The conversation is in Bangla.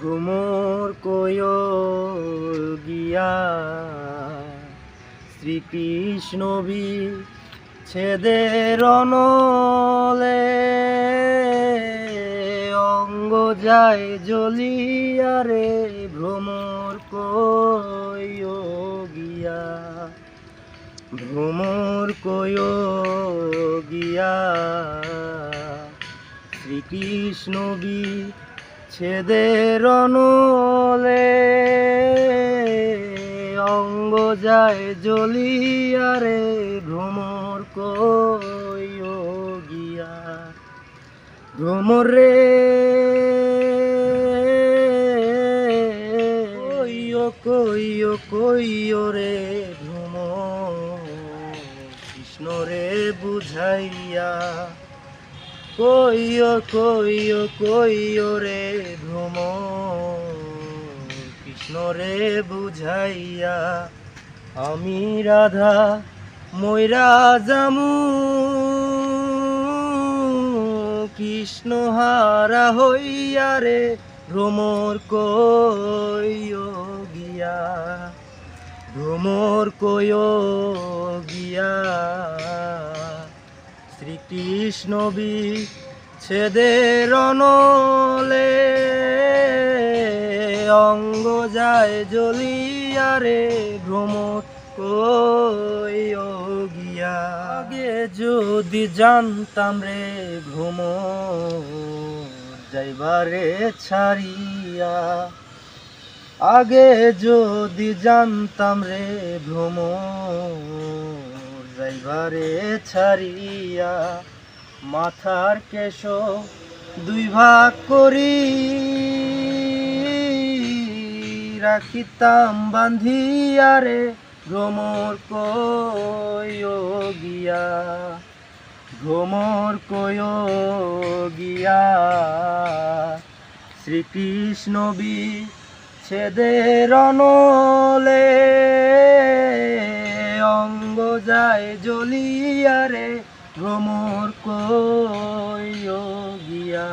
ভ্রমর কয় গিয়া শ্রীকৃষ্ণ বি ছেদের অনলে অঙ্গ যায় জ্বলিয়ারে ভ্রমর কয় গিয়া। ভ্রমর কয় গিয়া শ্রীকৃষ্ণ বি ছেদের অনলে অঙ্গ যায় জ্বলিয়ারে ভ্রমর কয় গিয়া। ভ্রমর রে কইও কইও কইও রে ভ্রমর। কৃষ্ণ রে বুঝাইয়া কইও কইও কইও রে ভ্রম কৃষ্ণ রে বুঝাইয়া, আমি রাধা ময়রা জামু কৃষ্ণ হারা হইয়া রে ভ্রমর কইও গিয়া, ভ্রমর কইও গিয়া। শ্রীকৃষ্ণ ছেদের অনলে অঙ্গ যায় জ্বলিয়ারে ভ্রমর কইও গিয়া আগে যদি জানতাম রে ভ্রমর যাইবারে ছাড়িয়া। আগে যদি জানতাম রে ভ্রমর যাইবারে ছাড়িয়া মাথার কেশ দুই ভাগ করি রাখিতাম, বান্ধিয়া রে ভ্রমর কয় ভ্রমর কয় গিয়া। শ্রীকৃষ্ণ বি ছেদের অনলে যায় জ্বলিয়ারে ভ্রমর কয় গিয়া।